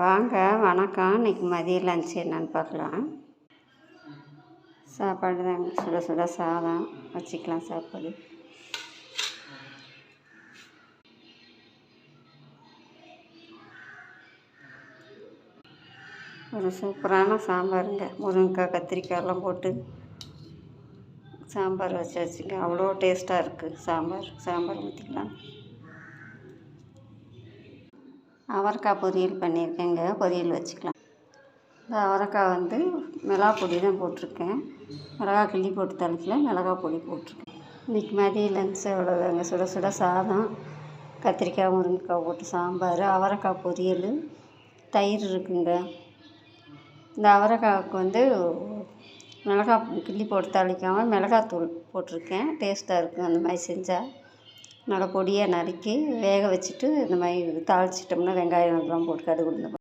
வாங்க வணக்கம். இன்னைக்கு மதிய லஞ்ச் என்னென்னு பார்க்கலாம். சாப்பாடு தாங்க. சுட சுட சாதம் வச்சுக்கலாம் சாப்பாடு. ஒரு சூப்பரான சாம்பாருங்க. முருங்கைக்காய் கத்திரிக்காயெல்லாம் போட்டு சாம்பார் வச்சு வச்சுங்க. அவ்வளோ டேஸ்ட்டாக இருக்குது சாம்பார். சாம்பார் ஊற்றிக்கலாம் அவரைக்காய் பொரியல் பண்ணியிருக்கேங்க. பொரியல் வச்சுக்கலாம். இந்த அவரைக்காய் வந்து மிளகா பொடி தான் போட்டிருக்கேன். மிளகா கிள்ளி போட்டு தலைக்கல மிளகா பொடி போட்டிருக்கேன். இன்றைக்கி மதிய லன்ச் அவ்வளோதாங்க சுட சுட சாதம் கத்திரிக்காய் முருங்கைக்காய் போட்டு சாம்பார் அவரைக்காய் பொரியல் தயிர் இருக்குங்க. இந்த அவரைக்காய்க்கு வந்து மிளகா கிள்ளி போட்டு தாளிக்காமல் மிளகாத்தூள் போட்டிருக்கேன். டேஸ்ட்டாக இருக்கும். அந்த மாதிரி செஞ்சால் நல்லா பொடியாக நறுக்கி வேக வச்சுட்டு இந்த மாதிரி தாளிச்சிட்டோம்னா வெங்காயம் இதெல்லாம் போட்டு கடுகு உளுந்தம்